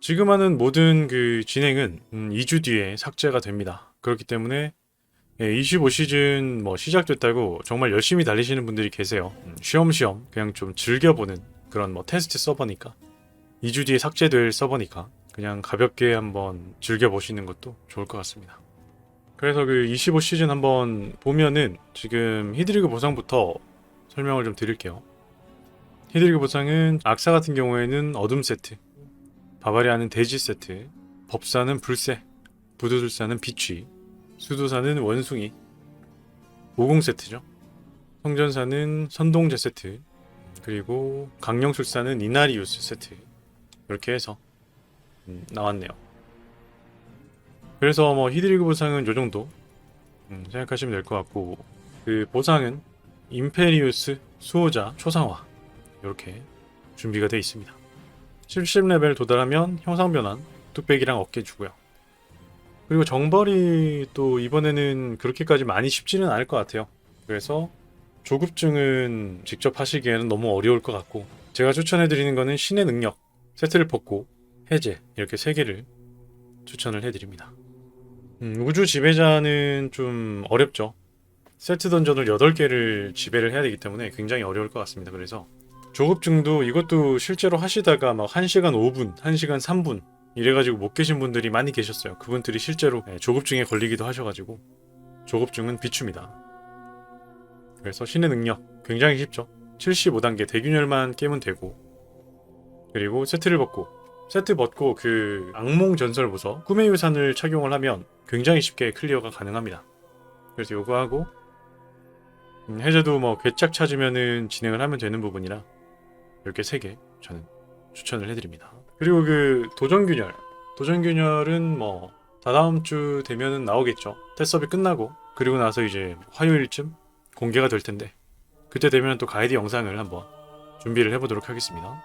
지금 하는 모든 그 진행은 음, 2주 뒤에 삭제가 됩니다. 그렇기 때문에 예, 25시즌 뭐 시작됐다고 정말 열심히 달리시는 분들이 계세요. 음, 쉬엄쉬엄 그냥 좀 즐겨보는 그런 뭐 테스트 서버니까 2주 뒤에 삭제될 서버니까 그냥 가볍게 한번 즐겨보시는 것도 좋을 것 같습니다. 그래서 그 25시즌 한번 보면은 지금 히드리그 보상부터 설명을 좀 드릴게요. 히드리그 보상은 악사 같은 경우에는 어둠 세트, 바바리아는 돼지 세트, 법사는 불새, 부두술사는 비취, 수도사는 원숭이, 오공 세트죠. 성전사는 선동제 세트, 그리고 강령술사는 이나리우스 세트 이렇게 해서 음, 나왔네요. 그래서 뭐 히드리그 보상은 요 정도 음, 생각하시면 될 것 같고 그 보상은 임페리우스, 수호자, 초상화 이렇게 준비가 되어 있습니다. 70레벨 도달하면 형상 변환, 뚝배기랑 어깨 주고요. 그리고 정벌이 또 이번에는 그렇게까지 많이 쉽지는 않을 것 같아요. 그래서 조급증은 직접 하시기에는 너무 어려울 것 같고 제가 추천해드리는 거는 신의 능력, 세트를 벗고 해제 이렇게 세 개를 추천을 해드립니다. 음, 우주 지배자는 좀 어렵죠. 세트 던전을 8개를 지배를 해야 되기 때문에 굉장히 어려울 것 같습니다. 그래서 조급증도 이것도 실제로 하시다가 막 1시간 5분, 1시간 3분 이래가지고 못 계신 분들이 많이 계셨어요. 그분들이 실제로 네, 조급증에 걸리기도 하셔가지고 조급증은 비춥니다. 그래서 신의 능력 굉장히 쉽죠. 75단계 대균열만 깨면 되고 그리고 세트를 벗고 세트 벗고 그 악몽 전설 보서 꿈의 유산을 착용을 하면 굉장히 쉽게 클리어가 가능합니다. 그래서 요거 하고 음, 해제도 뭐 괴짝 찾으면은 진행을 하면 되는 부분이라 이렇게 세개 저는 추천을 해드립니다. 그리고 그 도전균열 도전균열은 뭐 다다음 주 되면은 나오겠죠. 테스업이 끝나고 그리고 나서 이제 화요일쯤 공개가 될 텐데 그때 되면 또 가이드 영상을 한번 준비를 해보도록 하겠습니다.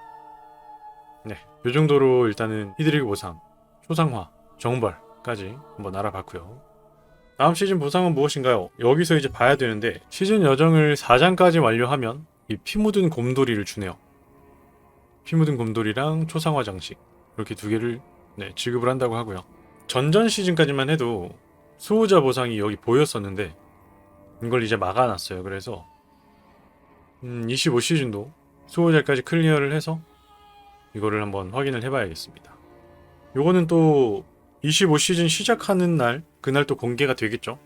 네, 요 정도로 일단은 히드리그 보상, 초상화, 정벌까지 한번 알아봤고요. 다음 시즌 보상은 무엇인가요? 여기서 이제 봐야 되는데 시즌 여정을 4장까지 완료하면 이 피 묻은 곰돌이를 주네요. 피 묻은 곰돌이랑 초상화 장식 이렇게 두 개를 네, 지급을 한다고 하고요. 전전 시즌까지만 해도 수호자 보상이 여기 보였었는데 이걸 이제 막아놨어요. 그래서 음, 25시즌도 수호자까지 클리어를 해서 이거를 한번 확인을 해봐야겠습니다. 요거는 또 25시즌 시작하는 날 그날 또 공개가 되겠죠.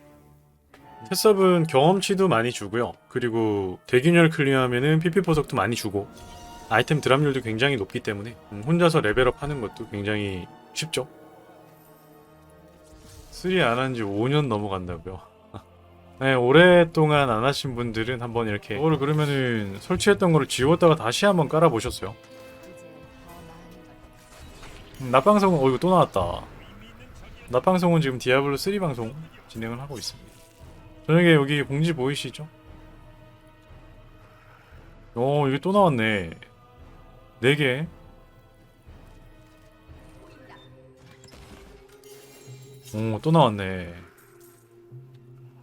테스업은 경험치도 많이 주고요. 그리고 대균열 클리어하면은 PP 보석도 많이 주고 아이템 드랍률도 굉장히 높기 때문에 음, 혼자서 레벨업 하는 것도 굉장히 쉽죠. 3 안 한 지 5년 넘어간다고요. 네, 오랫동안 안 하신 분들은 한번 이렇게 이거를 그러면은 설치했던 거를 지웠다가 다시 한번 깔아 보셨어요. 음, 낮방송은 어 이거 또 나왔다. 낮방송은 지금 디아블로 3 방송 진행을 하고 있습니다. 저녁에 여기 공지 보이시죠? 어 이게 또 나왔네. 4개. 오, 또 나왔네.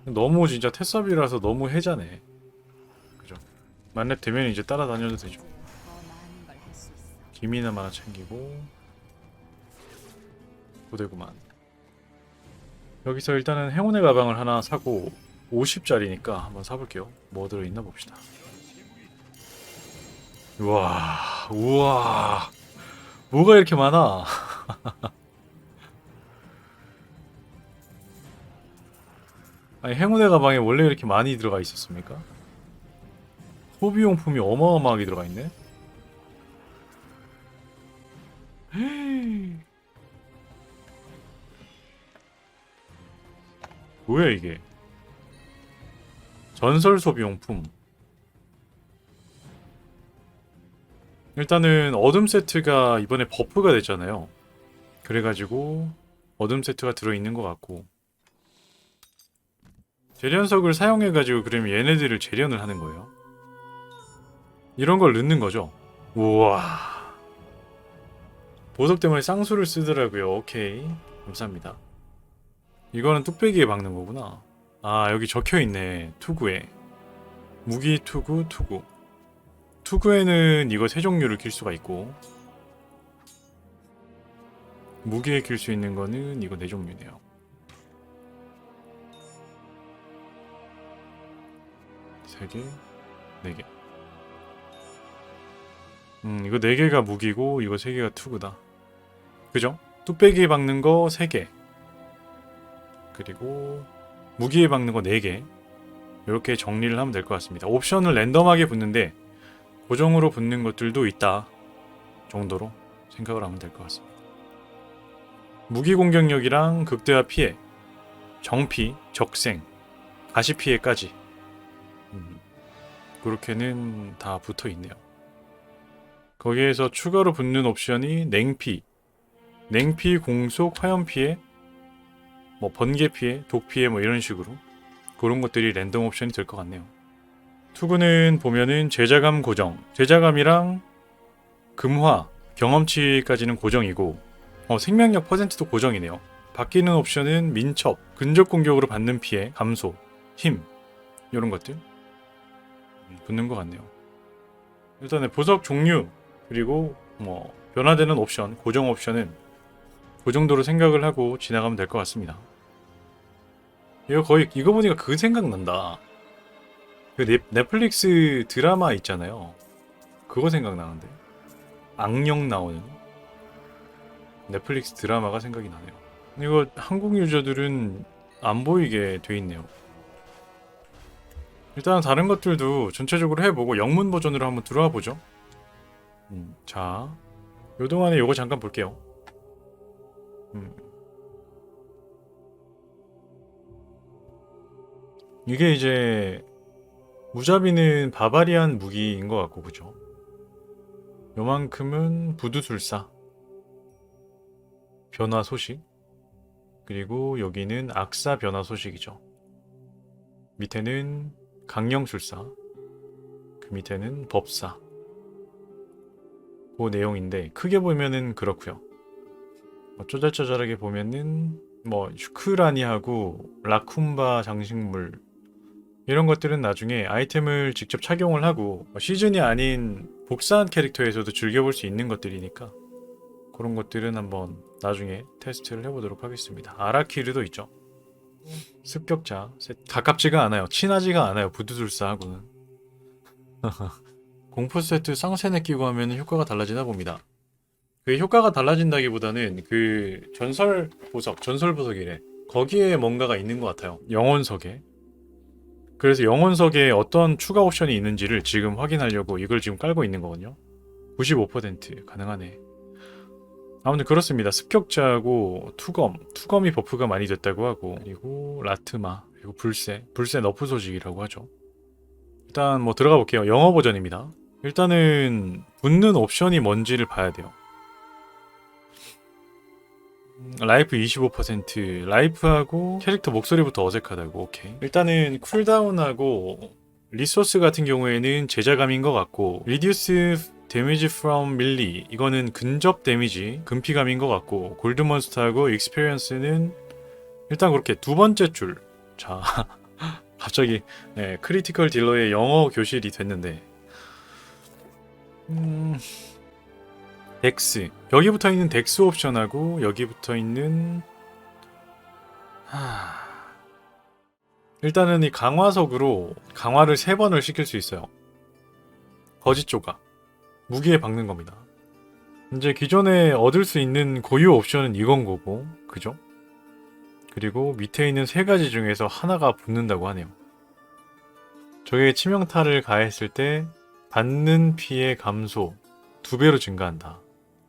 너무 진짜 테스업이라서 너무 해자네. 그죠? 만렙 되면 이제 따라다녀도 되죠. 김이나 하나 챙기고 고대구만. 여기서 일단은 행운의 가방을 하나 사고 50짜리니까 한번 사볼게요. 뭐 들어있나 봅시다. 우와, 우와, 뭐가 이렇게 많아? 아니 행운의 가방에 원래 이렇게 많이 들어가 있었습니까? 소비용품이 어마어마하게 들어가 있네. 헤이. 뭐야 이게? 전설 소비용품. 일단은 어둠 세트가 이번에 버프가 됐잖아요. 그래가지고 어둠 세트가 들어있는 것 같고 재련석을 사용해가지고 그러면 얘네들을 재련을 하는 거예요. 이런 걸 넣는 거죠. 우와. 보석 때문에 쌍수를 쓰더라고요. 오케이. 감사합니다. 이거는 뚝배기에 박는 거구나. 아, 여기 적혀 있네. 투구에. 무기 투구 투구. 투구에는 이거 세 종류를 킬 수가 있고 무기에 낄 수 있는 거는 이거 네 종류네요. 세 개, 네 개. 음, 이거 네 개가 무기고 이거 세 개가 투구다. 그죠? 뚝배기에 박는 거 세 개. 그리고 무기에 박는 거 네 개. 이렇게 정리를 하면 될 것 같습니다. 옵션을 랜덤하게 붙는데 고정으로 붙는 것들도 있다 정도로 생각을 하면 될 것 같습니다. 무기 공격력이랑 극대화 피해, 정피, 적생, 가시 피해까지 음, 그렇게는 다 붙어 있네요. 거기에서 추가로 붙는 옵션이 냉피, 냉피, 공속, 화염 피해, 뭐 번개 피해, 독 피해 뭐 이런 식으로 그런 것들이 랜덤 옵션이 될 것 같네요. 투구는 보면은 제자감 고정, 제자감이랑 금화, 경험치까지는 고정이고 어, 생명력 퍼센트도 고정이네요. 바뀌는 옵션은 민첩, 근접 공격으로 받는 피해, 감소, 힘 이런 것들 음, 붙는 것 같네요. 일단은 보석 종류 그리고 뭐 변화되는 옵션, 고정 옵션은 그 정도로 생각을 하고 지나가면 될 것 같습니다. 이거 거의 이거 보니까 그 생각 난다. 그 넷, 넷플릭스 드라마 있잖아요. 그거 생각나는데 악령 나오는 넷플릭스 드라마가 생각이 나네요. 이거 한국 유저들은 안 보이게 돼 있네요. 일단 다른 것들도 전체적으로 해보고 영문 버전으로 한번 들어와 보죠. 음, 자, 요 동안에 요거 잠깐 볼게요. 음. 이게 이제 무자비는 바바리안 무기인 것 같고 그죠? 요만큼은 부두술사 변화 소식 그리고 여기는 악사 변화 소식이죠. 밑에는 강령술사 그 밑에는 법사 그 내용인데 크게 보면은 그렇고요. 뭐 쪼잘쪼잘하게 보면은 뭐 슈크라니하고 라쿰바 장식물 이런 것들은 나중에 아이템을 직접 착용을 하고 뭐 시즌이 아닌 복사한 캐릭터에서도 즐겨볼 수 있는 것들이니까 그런 것들은 한번 나중에 테스트를 해보도록 하겠습니다. 아라키르도 있죠. 습격자 세- 가깝지가 않아요. 친하지가 않아요. 부두술사하고는 공포 세트 쌍세네 끼고 하면 효과가 달라지나 봅니다. 그 효과가 달라진다기보다는 그 전설 보석, 전설 보석이래. 거기에 뭔가가 있는 것 같아요. 영혼석에. 그래서 영혼석에 어떤 추가 옵션이 있는지를 지금 확인하려고 이걸 지금 깔고 있는 거거든요. 95% 가능하네. 아무튼 그렇습니다. 습격자하고 투검, 투검이 버프가 많이 됐다고 하고 그리고 라트마, 그리고 불새, 불새 너프 소식이라고 하죠. 일단 뭐 들어가 볼게요. 영어 버전입니다. 일단은 붙는 옵션이 뭔지를 봐야 돼요. 음, 라이프 25% 라이프하고 캐릭터 목소리부터 어색하다고 오케이. 일단은 쿨다운하고 리소스 같은 경우에는 제자감인 것 같고 리듀스 데미지 프롬 밀리 이거는 근접 데미지 금피감인 것 같고 골드몬스터하고 익스페리언스는 일단 그렇게 두 번째 줄자 갑자기 네, 크리티컬 딜러의 영어 교실이 됐는데. 음... 덱스 여기 붙어 있는 덱스 옵션하고 여기 붙어 있는 하... 일단은 이 강화석으로 강화를 세 번을 시킬 수 있어요. 거짓 조각 무기에 박는 겁니다. 이제 기존에 얻을 수 있는 고유 옵션은 이건 거고 그죠? 그리고 밑에 있는 세 가지 중에서 하나가 붙는다고 하네요. 저게 치명타를 가했을 때 받는 피해 감소 두 배로 증가한다.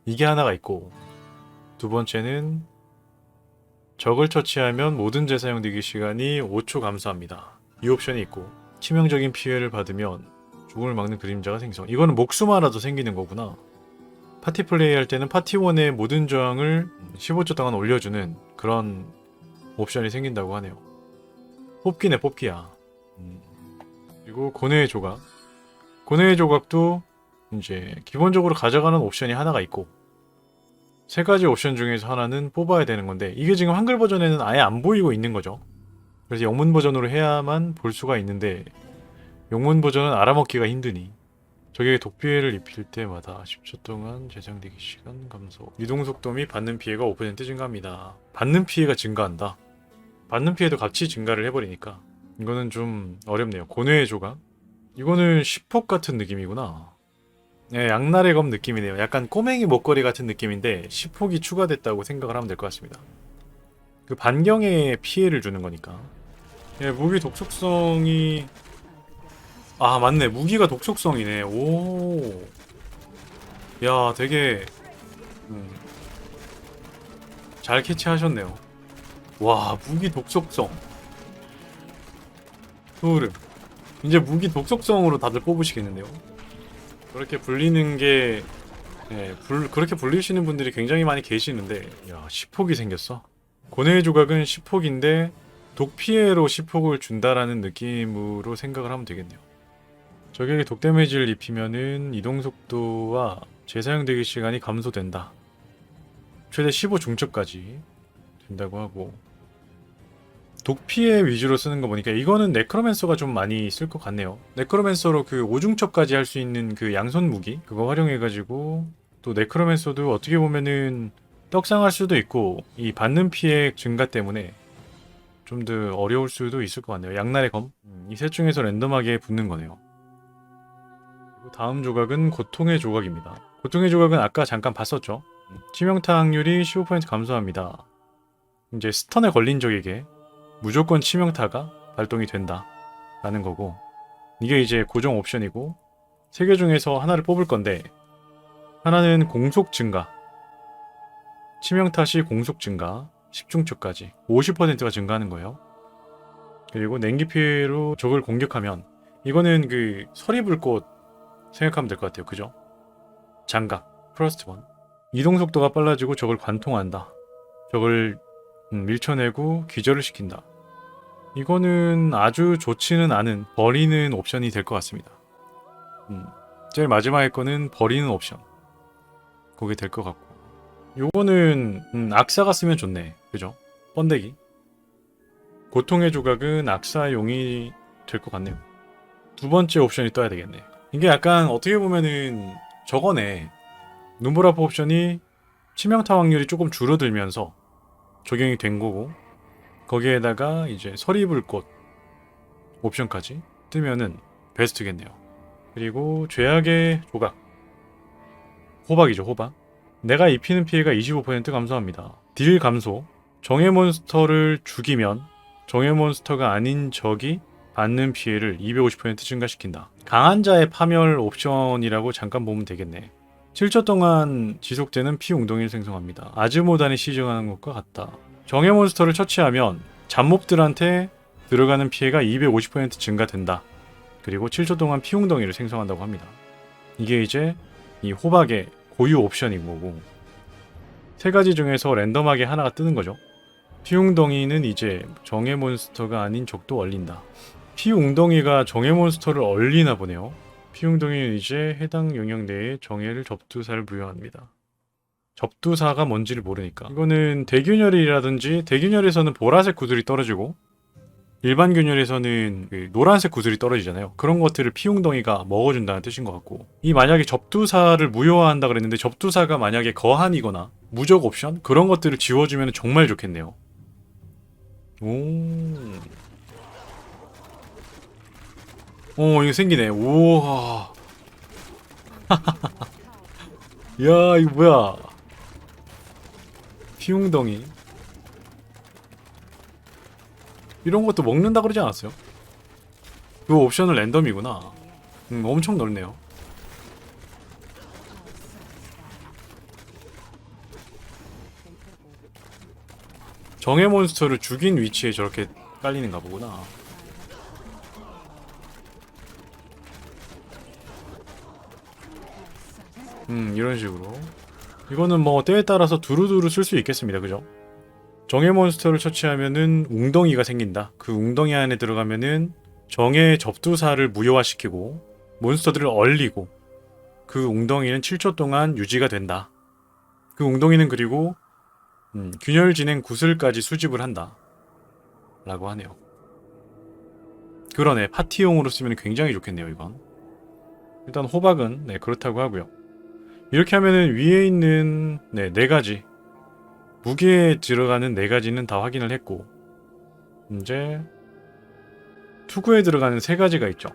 이게 하나가 있고 두 번째는 적을 처치하면 모든 재사용 대기 시간이 5초 감소합니다. 이 옵션이 있고 치명적인 피해를 받으면 죽음을 막는 그림자가 생성. 이거는 목숨 하나도 생기는 거구나. 파티 플레이 할 때는 파티원의 모든 저항을 15초 동안 올려주는 그런 옵션이 생긴다고 하네요. 뽑기네 뽑기야. 음. 그리고 고뇌의 조각. 고뇌의 조각도 이제 기본적으로 가져가는 옵션이 하나가 있고 세 가지 옵션 중에서 하나는 뽑아야 되는 건데 이게 지금 한글 버전에는 아예 안 보이고 있는 거죠. 그래서 영문 버전으로 해야만 볼 수가 있는데 영문 버전은 알아먹기가 힘드니 적에게 독피해를 입힐 때마다 10초 동안 재장대기 시간 감소. 이동 속도 및 받는 피해가 5% 증가합니다. 받는 피해가 증가한다. 받는 피해도 같이 증가를 해버리니까 이거는 좀 어렵네요. 고뇌의 조각. 이거는 10폭 같은 느낌이구나. 네, 양날의 검 느낌이네요. 약간 꼬맹이 목걸이 같은 느낌인데 10폭이 추가됐다고 생각을 하면 될 것 같습니다. 그 반경에 피해를 주는 거니까. 예, 무기 독촉성이 아 맞네 무기가 독촉성이네 오. 야 되게 음, 잘 캐치하셨네요. 와 무기 독촉성. 소름. 이제 무기 독촉성으로 다들 뽑으시겠는데요. 그렇게 불리는 게 예, 불, 그렇게 불리시는 분들이 굉장히 많이 계시는데 야 10폭이 생겼어. 고뇌의 조각은 10폭인데 독 피해로 10폭을 준다라는 느낌으로 생각을 하면 되겠네요. 적에게 독 데미지를 입히면은 이동 속도와 재사용 대기 시간이 감소된다. 최대 15 중첩까지 된다고 하고 독 피해 위주로 쓰는 거 보니까 이거는 네크로맨서가 좀 많이 쓸 것 같네요. 네크로맨서로 그 5중첩까지 할 수 있는 그 양손 무기 그거 활용해가지고 또 네크로맨서도 어떻게 보면은 떡상할 수도 있고 이 받는 피해 증가 때문에 좀 더 어려울 수도 있을 것 같네요. 양날의 검. 이 셋 중에서 랜덤하게 붙는 거네요. 다음 조각은 고통의 조각입니다. 고통의 조각은 아까 잠깐 봤었죠. 치명타 확률이 15% 감소합니다. 이제 스턴에 걸린 적에게 무조건 치명타가 발동이 된다. 라는 거고 이게 이제 고정 옵션이고 세 개 중에서 하나를 뽑을 건데 하나는 공속 증가 치명타 시 공속 증가 10중초까지 50%가 증가하는 거예요. 그리고 냉기 피해로 적을 공격하면 이거는 그 서리불꽃 생각하면 될 것 같아요. 그죠? 장갑, 프로스트 원. 이동 속도가 빨라지고 적을 관통한다. 적을 음, 밀쳐내고 기절을 시킨다. 이거는 아주 좋지는 않은 버리는 옵션이 될 것 같습니다. 음, 제일 마지막에 거는 버리는 옵션. 그게 될 것 같고. 요거는 음, 악사가 쓰면 좋네. 그죠? 번데기. 고통의 조각은 악사용이 될 것 같네요. 두 번째 옵션이 떠야 되겠네. 이게 약간 어떻게 보면은 저거네. 눈보라프 옵션이 치명타 확률이 조금 줄어들면서 적용이 된 거고 거기에다가 이제 서리불꽃 옵션까지 뜨면은 베스트겠네요. 그리고 죄악의 조각 호박이죠 호박 내가 입히는 피해가 25% 감소합니다. 딜 감소 정예 몬스터를 죽이면 정예 몬스터가 아닌 적이 받는 피해를 250% 증가시킨다. 강한 자의 파멸 옵션이라고 잠깐 보면 되겠네. 7초 동안 지속되는 피 웅덩이를 생성합니다. 아즈모단이 시정하는 것과 같다. 정예 몬스터를 처치하면 잡몹들한테 들어가는 피해가 250% 증가된다. 그리고 7초 동안 피 웅덩이를 생성한다고 합니다. 이게 이제 이 호박의 고유 옵션인 거고 세 가지 중에서 랜덤하게 하나가 뜨는 거죠. 피 웅덩이는 이제 정예 몬스터가 아닌 적도 얼린다. 피 웅덩이가 정예 몬스터를 얼리나 보네요. 피 웅덩이는 이제 해당 영역 내에 정예를 접두사를 부여합니다. 접두사가 뭔지를 모르니까 이거는 대균열이라든지 대균열에서는 보라색 구슬이 떨어지고 일반 균열에서는 그 노란색 구슬이 떨어지잖아요. 그런 것들을 피웅덩이가 먹어준다는 뜻인 것 같고 이 만약에 접두사를 무효화한다 그랬는데 접두사가 만약에 거한이거나 무적 옵션 그런 것들을 지워주면 정말 좋겠네요. 오. 오 이거 생기네. 우와. 야 이거 뭐야? 피웅덩이. 이런 것도 먹는다 그러지 않았어요? 그 옵션은 랜덤이구나. 음, 엄청 넓네요. 정예 몬스터를 죽인 위치에 저렇게 깔리는가 보구나. 음, 이런 식으로. 이거는 뭐 때에 따라서 두루두루 쓸 수 있겠습니다. 그죠? 정예 몬스터를 처치하면은 웅덩이가 생긴다. 그 웅덩이 안에 들어가면은 정예 접두사를 무효화시키고 몬스터들을 얼리고 그 웅덩이는 7초 동안 유지가 된다. 그 웅덩이는 그리고 음, 균열 진행 구슬까지 수집을 한다. 라고 하네요. 그러네. 파티용으로 쓰면 굉장히 좋겠네요, 이건. 일단 호박은 네 그렇다고 하고요. 이렇게 하면은 위에 있는 네, 네 가지 무게에 들어가는 네 가지는 다 확인을 했고 이제 투구에 들어가는 세 가지가 있죠.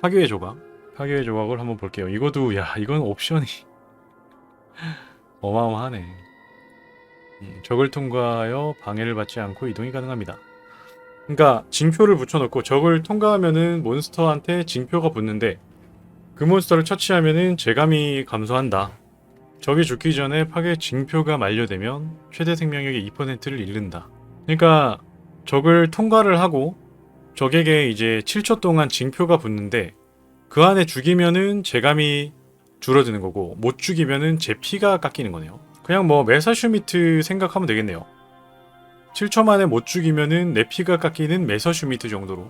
파괴의 조각, 파괴의 조각을 한번 볼게요. 이것도 야 이건 옵션이 어마어마하네. 음, 적을 통과하여 방해를 받지 않고 이동이 가능합니다. 그러니까 징표를 붙여놓고 적을 통과하면은 몬스터한테 징표가 붙는데 그 몬스터를 처치하면은 재감이 감소한다. 적이 죽기 전에 파괴 징표가 만료되면 최대 생명력의 2%를 잃는다. 그러니까 적을 통과를 하고 적에게 이제 7초 동안 징표가 붙는데 그 안에 죽이면은 재감이 줄어드는 거고 못 죽이면은 제 피가 깎이는 거네요. 그냥 뭐 메서슈미트 생각하면 되겠네요. 7초 만에 못 죽이면은 내 피가 깎이는 메서슈미트 정도로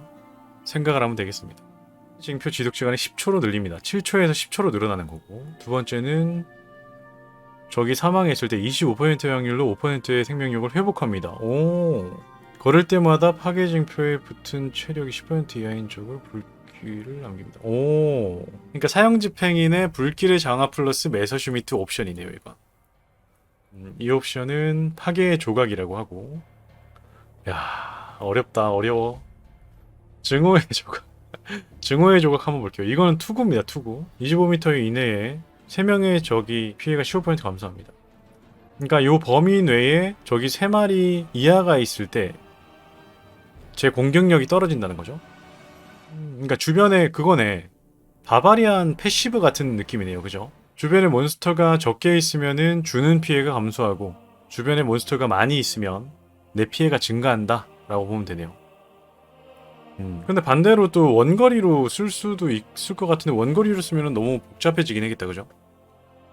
생각을 하면 되겠습니다. 징표 지속 시간이 10초로 늘립니다. 7초에서 10초로 늘어나는 거고 두 번째는 적이 사망했을 때 25% 확률로 5%의 생명력을 회복합니다. 오 걸을 때마다 파괴 징표에 붙은 체력이 10% 이하인 적을 불길을 남깁니다. 오 그러니까 사형 집행인의 불길의 장화 플러스 메서슈미트 옵션이네요 이거. 음, 이 옵션은 파괴의 조각이라고 하고 야 어렵다 어려워 증오의 조각 증오의 조각 한번 볼게요. 이거는 투구입니다 투구. 25m 이내에 3명의 적이 피해가 15% 감소합니다. 그러니까 요 범위 내에 적이 3마리 이하가 있을 때 제 공격력이 떨어진다는 거죠. 음, 그러니까 주변에 그거네. 바바리안 패시브 같은 느낌이네요. 그죠? 주변에 몬스터가 적게 있으면은 주는 피해가 감소하고 주변에 몬스터가 많이 있으면 내 피해가 증가한다 라고 보면 되네요. 음. 근데 반대로 또 원거리로 쓸 수도 있을 것 같은데 원거리로 쓰면 너무 복잡해지긴 하겠다 그죠?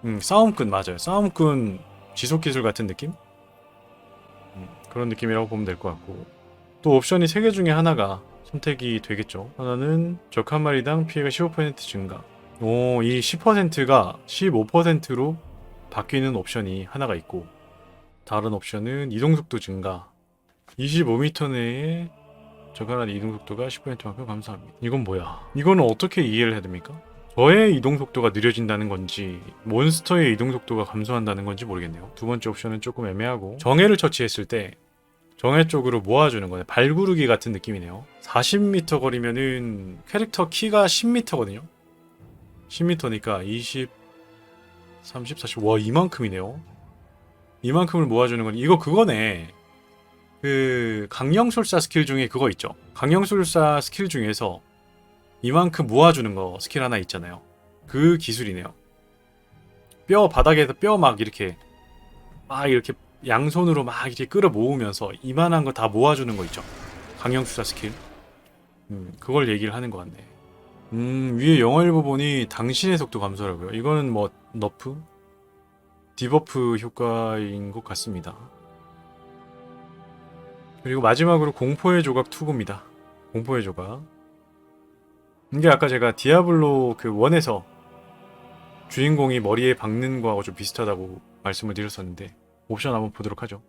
음, 싸움꾼 맞아요. 싸움꾼 지속기술 같은 느낌? 음, 그런 느낌이라고 보면 될 것 같고 또 옵션이 3개 중에 하나가 선택이 되겠죠. 하나는 적 한 마리당 피해가 15% 증가 오, 이 10%가 15%로 바뀌는 옵션이 하나가 있고 다른 옵션은 이동속도 증가 25m 내에 적하나 이동 속도가 10%만큼 감소합니다. 이건 뭐야? 이거는 어떻게 이해를 해야 됩니까? 저의 이동 속도가 느려진다는 건지 몬스터의 이동 속도가 감소한다는 건지 모르겠네요. 두 번째 옵션은 조금 애매하고 정해를 처치했을 때 정해 쪽으로 모아주는 거네. 발구르기 같은 느낌이네요. 40m 거리면은 캐릭터 키가 10m거든요. 10m니까 20, 30, 40. 와, 이만큼이네요. 이만큼을 모아주는 건 이거 그거네. 그 강령술사 스킬 중에 그거 있죠. 강령술사 스킬 중에서 이만큼 모아주는 거 스킬 하나 있잖아요. 그 기술이네요. 뼈 바닥에서 뼈 막 이렇게 막 이렇게 양손으로 막 이렇게 끌어 모으면서 이만한 거 다 모아주는 거 있죠. 강령술사 스킬. 음, 그걸 얘기를 하는 것 같네. 음, 위에 영어 일보 보니 당신의 속도 감소라고요. 이거는 뭐 너프? 디버프 효과인 것 같습니다. 그리고 마지막으로 공포의 조각 투구입니다. 공포의 조각. 이게 아까 제가 디아블로 그 원에서 주인공이 머리에 박는 거하고 좀 비슷하다고 말씀을 드렸었는데 옵션 한번 보도록 하죠.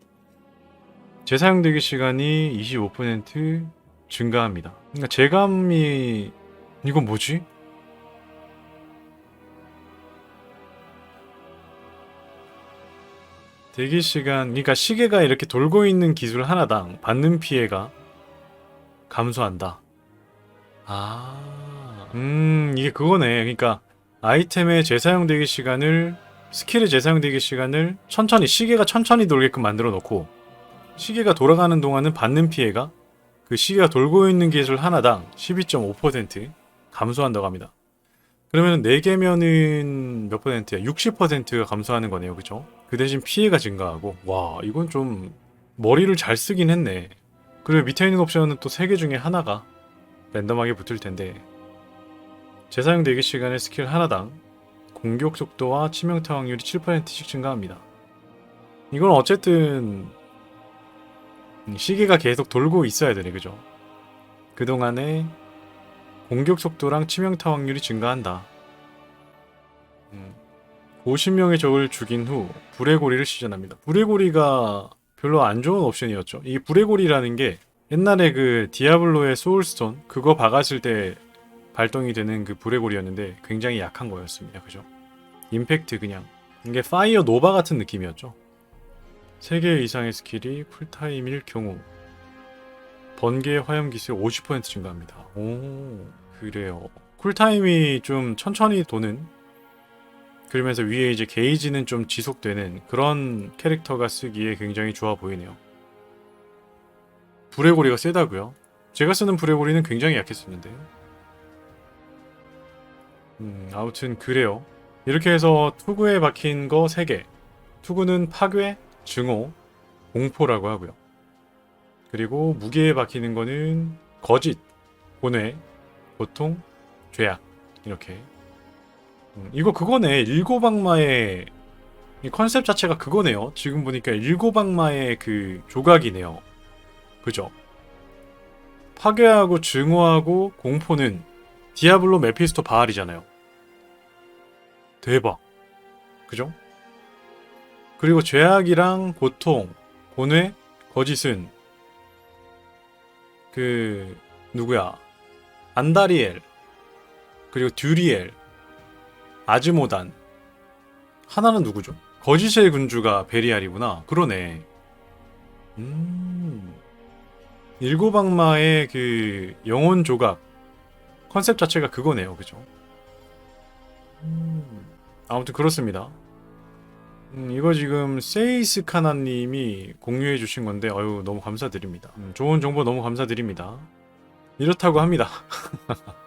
재사용되기 시간이 25% 증가합니다. 그러니까 재감이 이건 뭐지? 대기 시간, 그러니까 시계가 이렇게 돌고 있는 기술 하나당 받는 피해가 감소한다. 아, 음, 이게 그거네. 그러니까 아이템의 재사용되기 시간을 스킬의 재사용되기 시간을 천천히 시계가 천천히 돌게끔 만들어 놓고 시계가 돌아가는 동안은 받는 피해가 그 시계가 돌고 있는 기술 하나당 12.5% 감소한다고 합니다. 그러면 4개면은 몇 퍼센트야? 60%가 감소하는 거네요. 그죠? 그 대신 피해가 증가하고 와 이건 좀 머리를 잘 쓰긴 했네. 그리고 밑에 있는 옵션은 또 3개 중에 하나가 랜덤하게 붙을 텐데 재사용 대기 시간의 스킬 하나당 공격 속도와 치명타 확률이 7%씩 증가합니다. 이건 어쨌든 시계가 계속 돌고 있어야 되네. 그죠? 그동안에 공격 속도랑 치명타 확률이 증가한다. 음. 50명의 적을 죽인 후 불의 고리를 시전합니다. 불의 고리가 별로 안 좋은 옵션이었죠. 이 불의 고리라는 게 옛날에 그 디아블로의 소울스톤 그거 박았을 때 발동이 되는 그 불의 고리였는데 굉장히 약한 거였습니다. 그죠? 임팩트 그냥 이게 파이어 노바 같은 느낌이었죠. 3개 이상의 스킬이 풀타임일 경우 번개의 화염 기술 50% 증가합니다. 오 그래요. 쿨타임이 좀 천천히 도는 그러면서 위에 이제 게이지는 좀 지속되는 그런 캐릭터가 쓰기에 굉장히 좋아 보이네요. 불의 고리가 세다고요? 제가 쓰는 불의 고리는 굉장히 약했었는데요. 음, 아무튼 그래요. 이렇게 해서 투구에 박힌 거 3개. 투구는 파괴, 증오, 공포라고 하고요. 그리고 무게에 박히는 거는 거짓, 고뇌, 고통, 죄악 이렇게. 음, 이거 그거네. 일고박마의 이 컨셉 자체가 그거네요. 지금 보니까 일고박마의 그 조각이네요. 그죠? 파괴하고 증오하고 공포는 디아블로 메피스토 바알이잖아요. 대박. 그죠? 그리고 죄악이랑 고통, 고뇌, 거짓은 그 누구야? 안다리엘 그리고 듀리엘 아즈모단 하나는 누구죠? 거짓의 군주가 베리알이구나. 그러네. 음. 일곱 악마의 그 영혼 조각 컨셉 자체가 그거네요. 그죠? 음. 아무튼 그렇습니다. 음, 이거 지금 세이스 카나님이 공유해 주신 건데 어유 너무 감사드립니다. 음, 좋은 정보 너무 감사드립니다. 이렇다고 합니다.